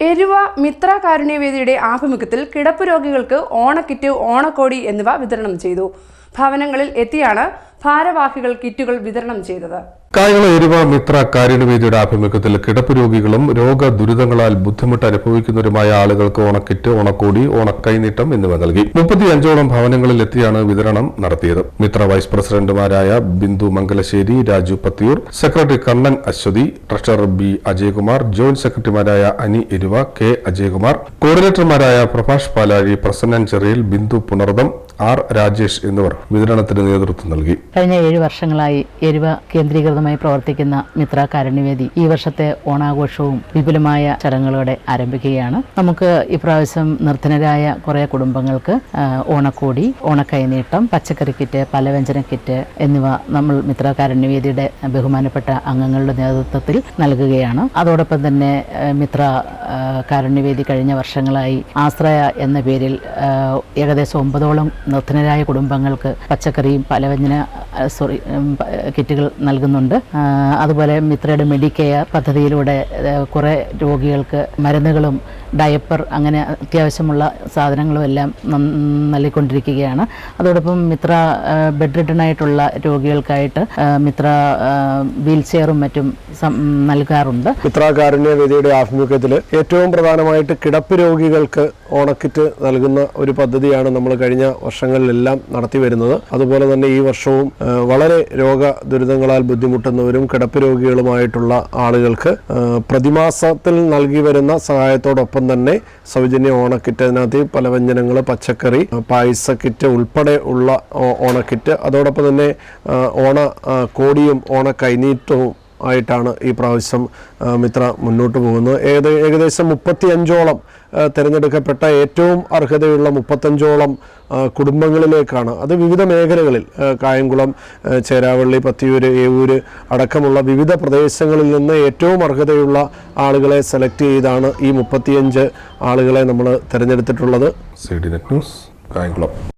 എരുവ മിത്ര കാരുണ്യവേദിയുടെ ആഭിമുഖ്യത്തിൽ കിടപ്പ് രോഗികൾക്ക് ഓണക്കിറ്റ് ഓണക്കോടി എന്നിവ വിതരണം ചെയ്തു. ഭവനങ്ങളിൽ എത്തിയാണ് ഭാരവാഹികൾ കിറ്റുകൾ വിതരണം ചെയ്തത്. കായംകുളം എരുവ മിത്ര കാരുണ്യവേദിയുടെ ആഭിമുഖ്യത്തിൽ കിടപ്പ് രോഗികളും രോഗ ദുരിതങ്ങളാൽ ബുദ്ധിമുട്ട് അനുഭവിക്കുന്നവരുമായ ആളുകൾക്ക് ഓണക്കിറ്റ് ഓണക്കോടി ഓണക്കൈനീട്ടം എന്നിവ നൽകി. മുപ്പത്തിയഞ്ചോളം ഭവനങ്ങളിലെത്തിയാണ് വിതരണം നടത്തിയത്. മിത്ര വൈസ് പ്രസിഡന്റുമാരായ Bindu Mangalassery Raju Pathiyoor secretary Kannan Aswathy treasurer B Ajayakumar joint സെക്രട്ടറിമാരായ അനി എരുവ കെ അജയകുമാർ കോർഡിനേറ്റർമാരായ പ്രഭാഷ് പാലാഴി പ്രസന്നൻ ചെറിയിൽ ബിന്ദു പുണർദം ആർ രാജേഷ് എന്നിവർ വിതരണത്തിന് നേതൃത്വം നൽകി. കഴിഞ്ഞ ഏഴ് വർഷങ്ങളായി എരിവ കേന്ദ്രീകൃതമായി പ്രവർത്തിക്കുന്ന മിത്ര കാരുണ്യവേദി ഈ വർഷത്തെ ഓണാഘോഷവും വിപുലമായ ചടങ്ങുകളോടെ ആരംഭിക്കുകയാണ്. നമുക്ക് ഇപ്രാവശ്യം നിർധനരായ കുറെ കുടുംബങ്ങൾക്ക് ഓണക്കോടി ഓണക്കൈനീട്ടം പച്ചക്കറി കിറ്റ് പലവ്യഞ്ജന കിറ്റ് എന്നിവ നമ്മൾ മിത്ര കാരുണ്യവേദിയുടെ ബഹുമാനപ്പെട്ട അംഗങ്ങളുടെ നേതൃത്വത്തിൽ നൽകുകയാണ്. അതോടൊപ്പം തന്നെ മിത്ര കാരുണ്യവേദി കഴിഞ്ഞ വർഷങ്ങളായി ആശ്രയ എന്ന പേരിൽ ഏകദേശം ഒമ്പതോളം നിർധനരായ കുടുംബങ്ങൾക്ക് പച്ചക്കറിയും പലവ്യഞ്ജന സോറി കിറ്റുകൾ നൽകുന്നുണ്ട്. അതുപോലെ മിത്രയുടെ മെഡിക്കെയർ പദ്ധതിയിലൂടെ കുറേ രോഗികൾക്ക് മരുന്നുകളും ഡയപ്പർ അങ്ങനെ അത്യാവശ്യമുള്ള സാധനങ്ങളും എല്ലാം നൽകിക്കൊണ്ടിരിക്കുകയാണ്. അതോടൊപ്പം മിത്ര ബെഡ് റിട്ടണായിട്ടുള്ള രോഗികൾക്കായിട്ട് മിത്ര വീൽ ചെയറും മറ്റും നൽകാറുണ്ട്. മിത്രാകാരുണ്യ വേദിയുടെ ആഭിമുഖ്യത്തിൽ ഏറ്റവും പ്രധാനമായിട്ട് കിടപ്പ് രോഗികൾക്ക് ഓണക്കിറ്റ് നൽകുന്ന ഒരു പദ്ധതിയാണ് നമ്മൾ കഴിഞ്ഞ വർഷങ്ങളിലെല്ലാം നടത്തി വരുന്നത്. അതുപോലെ തന്നെ ഈ വർഷവും വളരെ രോഗ ദുരിതങ്ങളാൽ ബുദ്ധിമുട്ടുന്നവരും കിടപ്പ് രോഗികളുമായിട്ടുള്ള ആളുകൾക്ക് പ്രതിമാസത്തിൽ നൽകി വരുന്ന സഹായത്തോടൊപ്പം തന്നെ സൗജന്യ ഓണക്കിറ്റ് അതിനകത്ത് പലവ്യഞ്ജനങ്ങൾ പച്ചക്കറി പായസ കിറ്റ് ഉൾപ്പെടെ ഉള്ള ഓണക്കിറ്റ്. അതോടൊപ്പം തന്നെ ഓണ കോടിയും ഓണ ആയിട്ടാണ് ഈ പ്രാവശ്യം മിത്ര മുന്നോട്ട് പോകുന്നത്. ഏത് ഏകദേശം മുപ്പത്തിയഞ്ചോളം തിരഞ്ഞെടുക്കപ്പെട്ട ഏറ്റവും അർഹതയുള്ള മുപ്പത്തഞ്ചോളം കുടുംബങ്ങളിലേക്കാണ്. അത് വിവിധ മേഖലകളിൽ കായംകുളം ചേരാവള്ളി പത്തിയൂര് ഏവൂര് അടക്കമുള്ള വിവിധ പ്രദേശങ്ങളിൽ നിന്ന് ഏറ്റവും അർഹതയുള്ള ആളുകളെ സെലക്ട് ചെയ്താണ് ഈ മുപ്പത്തിയഞ്ച് ആളുകളെ നമ്മൾ തിരഞ്ഞെടുത്തിട്ടുള്ളത്. Net news Kayamkulam.